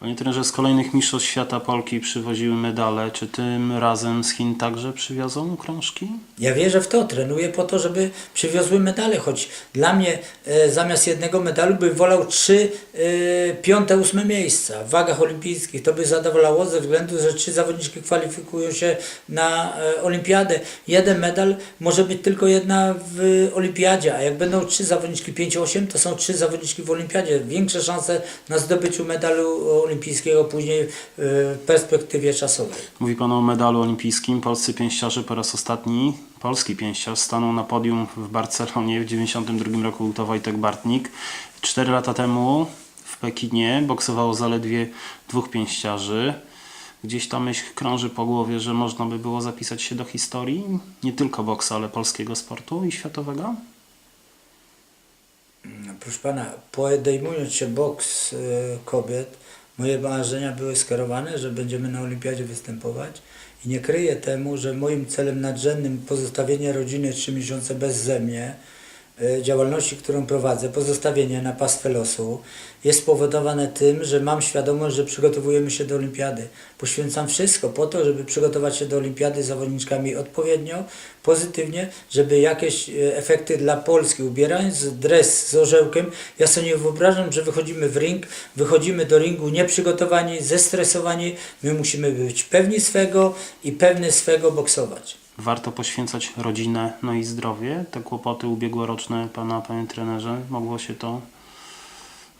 Panie trenerze, z kolejnych mistrzostw świata Polki przywoziły medale. Czy tym razem z Chin także przywiozą krążki? Ja wierzę w to, trenuję po to, żeby przywiozły medale, choć dla mnie e, zamiast jednego medalu bym wolał trzy e, piąte, ósme miejsca w wagach olimpijskich. To by zadowalało ze względu, że trzy zawodniczki kwalifikują się na e, olimpiadę. Jeden medal może być tylko jedna w olimpiadzie, a jak będą trzy zawodniczki 5-8, to są trzy zawodniczki w olimpiadzie. Większe szanse na zdobyciu medalu olimpijskiego później e, w perspektywie czasowej. Mówi Pan o medalu olimpijskim. Polscy pięściarze po raz ostatni, polski pięściarz, stanął na podium w Barcelonie w 1992 roku to Wojtek Bartnik. Cztery lata temu w Pekinie boksowało zaledwie dwóch pięściarzy. Gdzieś ta myśl krąży po głowie, że można by było zapisać się do historii nie tylko boksa, ale polskiego sportu i światowego? No, Proszę pana, podejmując się boks y, kobiet, moje marzenia były skierowane, że będziemy na olimpiadzie występować i nie kryję temu, że moim celem nadrzędnym pozostawienie rodziny trzy miesiące bez mnie, y, działalności, którą prowadzę, pozostawienie na pastwę losu jest spowodowane tym, że mam świadomość, że przygotowujemy się do olimpiady. Poświęcam wszystko po to, żeby przygotować się do olimpiady zawodniczkami odpowiednio, pozytywnie, żeby jakieś e, efekty dla Polski, ubierając dres z orzełkiem, ja sobie nie wyobrażam, że wychodzimy w ring, wychodzimy do ringu nieprzygotowani, zestresowani, my musimy być pewni swego i pewny swego boksować. Warto poświęcać rodzinę, no i zdrowie. Te kłopoty ubiegłoroczne pana, panie trenerze, mogło się to.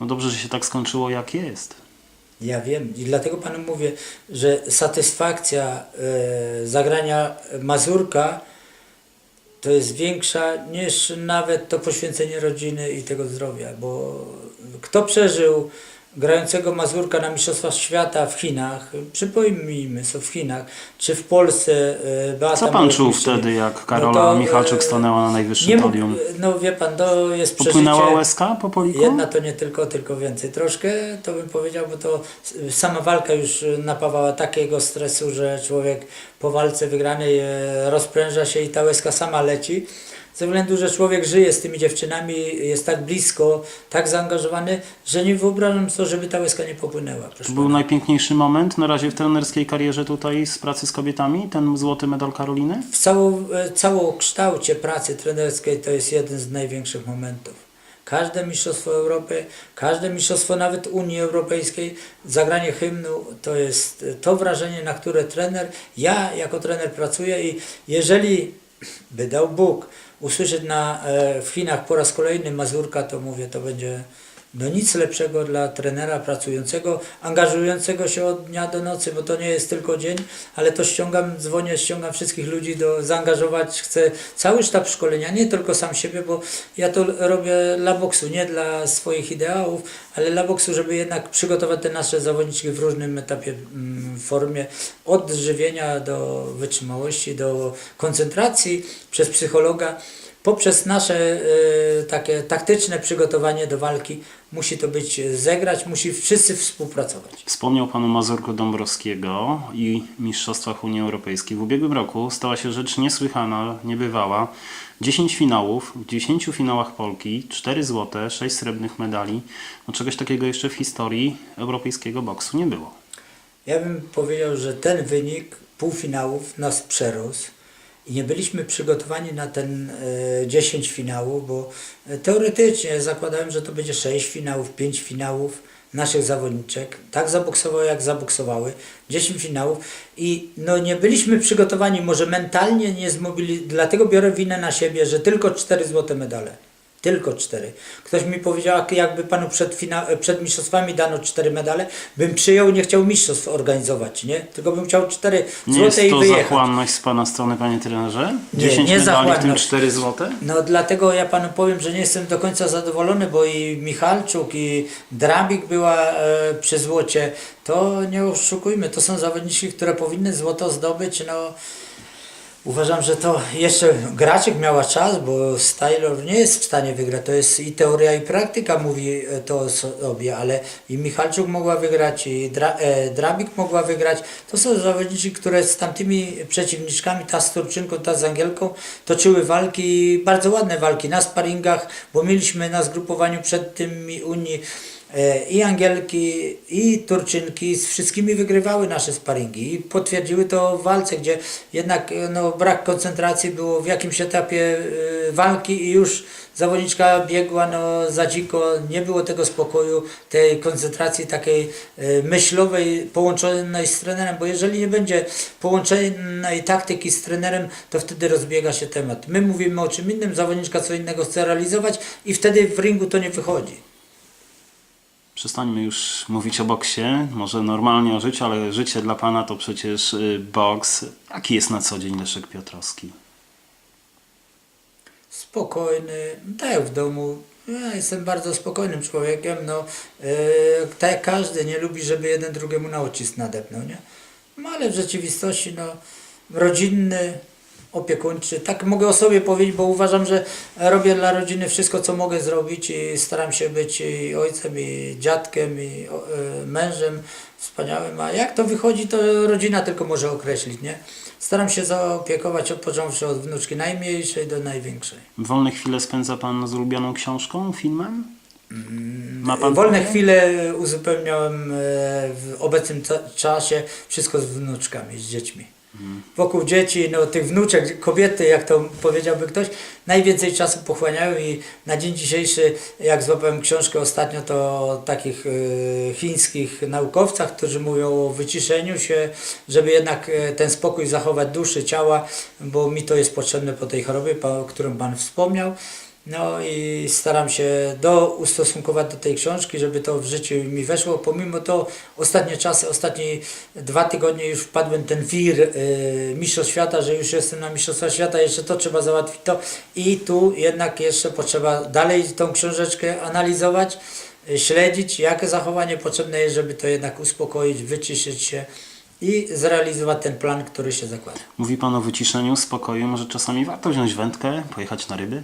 No dobrze, że się tak skończyło, jak jest. Ja wiem i dlatego panu mówię, że satysfakcja e, zagrania Mazurka to jest większa niż nawet to poświęcenie rodziny i tego zdrowia, bo kto przeżył grającego Mazurka na Mistrzostwach Świata w Chinach, przypomnijmy co w Chinach, czy w Polsce e, Beata Co pan czuł wtedy, jak no Karola to, Michalczuk e, stanęła na nie najwyższym mógł, podium? No wie pan, to jest Popłynęła przeżycie... łezka po poliku? Jedna to nie tylko, tylko więcej. Troszkę to bym powiedział, bo to sama walka już napawała takiego stresu, że człowiek po walce wygranej e, rozpręża się i ta łezka sama leci. Ze względu, że człowiek żyje z tymi dziewczynami, jest tak blisko, tak zaangażowany, że nie wyobrażam sobie, żeby ta łezka nie popłynęła. Proszę był pana. najpiękniejszy moment na razie w trenerskiej karierze tutaj z pracy z kobietami, ten złoty medal Karoliny? W cało, e, całokształcie pracy trenerskiej to jest jeden z największych momentów. Każde mistrzostwo Europy, każde mistrzostwo nawet Unii Europejskiej, zagranie hymnu to jest e, to wrażenie, na które trener, ja jako trener pracuję i jeżeli by dał Bóg usłyszeć na, e, w Chinach po raz kolejny Mazurka, to mówię, to będzie no nic lepszego dla trenera pracującego, angażującego się od dnia do nocy, bo to nie jest tylko dzień, ale to ściągam, dzwonię, ściągam wszystkich ludzi do zaangażować, chcę cały sztab szkolenia, nie tylko sam siebie, bo ja to robię dla boksu, nie dla swoich ideałów, ale dla boksu, żeby jednak przygotować te nasze zawodniczki w różnym etapie, mm, formie, od żywienia do wytrzymałości, do koncentracji przez psychologa poprzez nasze e, takie taktyczne przygotowanie do walki musi to być zegrać, musi wszyscy współpracować. Wspomniał Pan o Mazurku Dąbrowskiego i Mistrzostwach Unii Europejskiej. W ubiegłym roku stała się rzecz niesłychana, niebywała. 10 finałów, w 10 finałach Polki, 4 złote, 6 srebrnych medali. No czegoś takiego jeszcze w historii europejskiego boksu nie było. Ja bym powiedział, że ten wynik półfinałów nas przerósł i nie byliśmy przygotowani na ten e, 10 finałów, bo e, teoretycznie zakładałem, że to będzie 6 finałów, 5 finałów naszych zawodniczek. Tak zaboksowały, jak zaboksowały. 10 finałów i no nie byliśmy przygotowani, może mentalnie nie zmobili, dlatego biorę winę na siebie, że tylko 4 złote medale. Tylko cztery. Ktoś mi powiedział, jak- jakby panu przed, fina- przed mistrzostwami dano cztery medale, bym przyjął, nie chciał mistrzostw organizować, nie? Tylko bym chciał cztery Nie jest złote i to wyjechać. zachłanność z Pana strony, Panie trenerze? Nie, 10 nie medali, w tym. 4 złote? No dlatego ja panu powiem, że nie jestem do końca zadowolony, bo i Michalczuk, i Drabik była e, przy złocie. To nie oszukujmy, to są zawodniczki, które powinny złoto zdobyć, no Uważam, że to jeszcze Graczyk miała czas, bo Styler nie jest w stanie wygrać. To jest i teoria, i praktyka mówi e, to o sobie, ale i Michalczuk mogła wygrać, i Dra, e, Drabik mogła wygrać. To są zawodnicy, które z tamtymi przeciwniczkami, ta z Turczynką, ta z Angielką, toczyły walki, bardzo ładne walki na sparingach, bo mieliśmy na zgrupowaniu przed tymi Unii i Angielki, i Turczynki z wszystkimi wygrywały nasze sparingi i potwierdziły to w walce, gdzie jednak e, no, brak koncentracji było w jakimś etapie e, walki i już zawodniczka biegła no, za dziko, nie było tego spokoju, tej koncentracji takiej e, myślowej połączonej z trenerem, bo jeżeli nie będzie połączonej taktyki z trenerem, to wtedy rozbiega się temat. My mówimy o czym innym, zawodniczka co innego chce realizować i wtedy w ringu to nie wychodzi. Przestańmy już mówić o boksie, może normalnie o życiu, ale życie dla Pana to przecież y, boks. Jaki jest na co dzień Leszek Piotrowski? spokojny, tak jak w domu. Ja jestem bardzo spokojnym człowiekiem, no, e, tak jak każdy nie lubi, żeby jeden drugiemu na ucisk nadepnął, nie? No, ale w rzeczywistości, no, rodzinny, opiekuńczy, tak mogę o sobie powiedzieć, bo uważam, że robię dla rodziny wszystko, co mogę zrobić i staram się być i ojcem, i dziadkiem, i e, mężem wspaniałym, a jak to wychodzi, to rodzina tylko może określić, nie? Staram się zaopiekować, od począwszy od wnuczki najmniejszej do największej. Wolne chwile spędza Pan z ulubioną książką, filmem? Ma Pan Wolne chwile uzupełniałem e, w obecnym czasie wszystko z wnuczkami, z dziećmi. Wokół dzieci, no tych wnuczek, kobiety, jak to powiedziałby ktoś, najwięcej czasu pochłaniają i na dzień dzisiejszy, jak złapałem książkę ostatnio, to o takich e, chińskich naukowcach, którzy mówią o wyciszeniu się, żeby jednak e, ten spokój zachować duszy, ciała, bo mi to jest potrzebne po tej chorobie, o którą Pan wspomniał. No i staram się do, ustosunkować do tej książki, żeby to w życiu mi weszło. Pomimo to ostatnie czasy, ostatnie dwa tygodnie już wpadłem ten wir y, Mistrzostw Świata, że już jestem na Mistrzostwach Świata, jeszcze to trzeba załatwić to i tu jednak jeszcze potrzeba dalej tą książeczkę analizować, y, śledzić, jakie zachowanie potrzebne jest, żeby to jednak uspokoić, wyciszyć się i zrealizować ten plan, który się zakłada. Mówi Pan o wyciszeniu, spokoju. Może czasami warto wziąć wędkę, pojechać na ryby?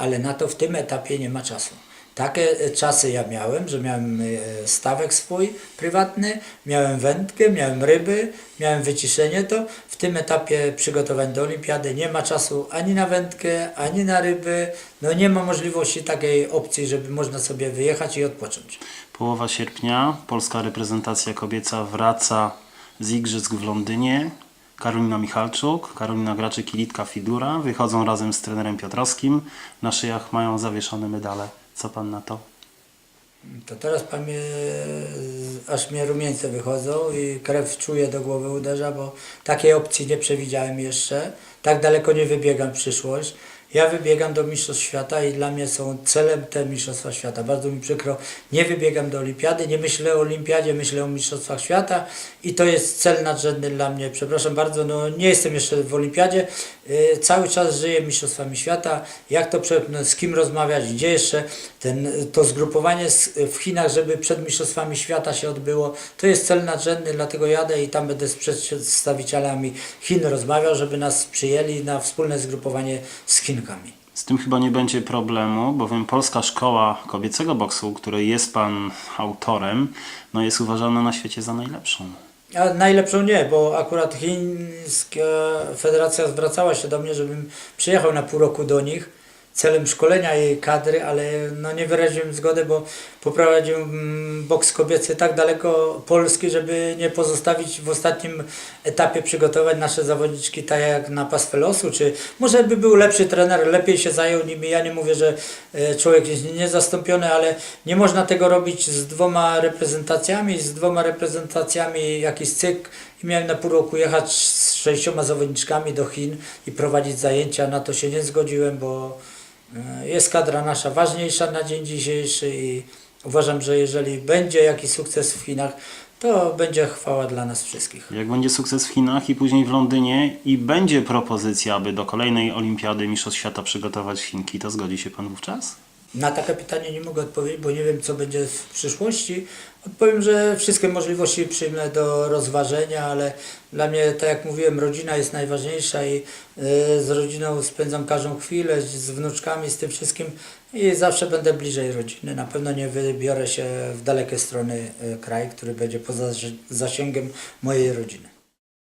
Ale na to w tym etapie nie ma czasu. Takie e, czasy ja miałem, że miałem e, stawek swój prywatny, miałem wędkę, miałem ryby, miałem wyciszenie to. W tym etapie przygotowań do olimpiady nie ma czasu ani na wędkę, ani na ryby. No nie ma możliwości takiej opcji, żeby można sobie wyjechać i odpocząć. Połowa sierpnia polska reprezentacja kobieca wraca z igrzysk w Londynie. Karolina Michalczuk, Karolina Graczyk i Litka Fidura wychodzą razem z trenerem Piotrowskim. Na szyjach mają zawieszone medale. Co Pan na to? To teraz pan mnie, aż mnie rumieńce wychodzą i krew czuje do głowy uderza, bo takiej opcji nie przewidziałem jeszcze. Tak daleko nie wybiegam w przyszłość. Ja wybiegam do Mistrzostw Świata i dla mnie są celem te Mistrzostwa Świata. Bardzo mi przykro, nie wybiegam do Olimpiady, nie myślę o Olimpiadzie, myślę o Mistrzostwach Świata i to jest cel nadrzędny dla mnie. Przepraszam bardzo, no nie jestem jeszcze w Olimpiadzie, cały czas żyję Mistrzostwami Świata. Jak to przepchnąć, z kim rozmawiać, gdzie jeszcze ten, to zgrupowanie w Chinach, żeby przed Mistrzostwami Świata się odbyło, to jest cel nadrzędny, dlatego jadę i tam będę z przedstawicielami Chin rozmawiał, żeby nas przyjęli na wspólne zgrupowanie z Chinkami. Z tym chyba nie będzie problemu, bowiem Polska Szkoła Kobiecego Boksu, której jest Pan autorem, no jest uważana na świecie za najlepszą. A najlepszą nie, bo akurat chińska federacja zwracała się do mnie, żebym przyjechał na pół roku do nich celem szkolenia jej kadry, ale no nie wyraziłem zgody, bo poprowadził mm, boks kobiecy tak daleko Polski, żeby nie pozostawić w ostatnim etapie przygotować nasze zawodniczki tak jak na pastwę losu, czy może by był lepszy trener, lepiej się zajął nimi. Ja nie mówię, że e, człowiek jest niezastąpiony, ale nie można tego robić z dwoma reprezentacjami, z dwoma reprezentacjami jakiś cykl i miałem na pół roku jechać z sześcioma zawodniczkami do Chin i prowadzić zajęcia. Na to się nie zgodziłem, bo jest kadra nasza ważniejsza na dzień dzisiejszy i uważam, że jeżeli będzie jakiś sukces w Chinach, to będzie chwała dla nas wszystkich. Jak będzie sukces w Chinach i później w Londynie i będzie propozycja, aby do kolejnej olimpiady Mistrzostw Świata przygotować Chinki, to zgodzi się Pan wówczas? Na takie pytanie nie mogę odpowiedzieć, bo nie wiem, co będzie w przyszłości, Odpowiem, że wszystkie możliwości przyjmę do rozważenia, ale dla mnie, tak jak mówiłem, rodzina jest najważniejsza i y, z rodziną spędzam każdą chwilę, z- wnuczkami, z tym wszystkim i zawsze będę bliżej rodziny. Na pewno nie wybiorę się w dalekie strony y, kraj, który będzie poza zasięgiem mojej rodziny.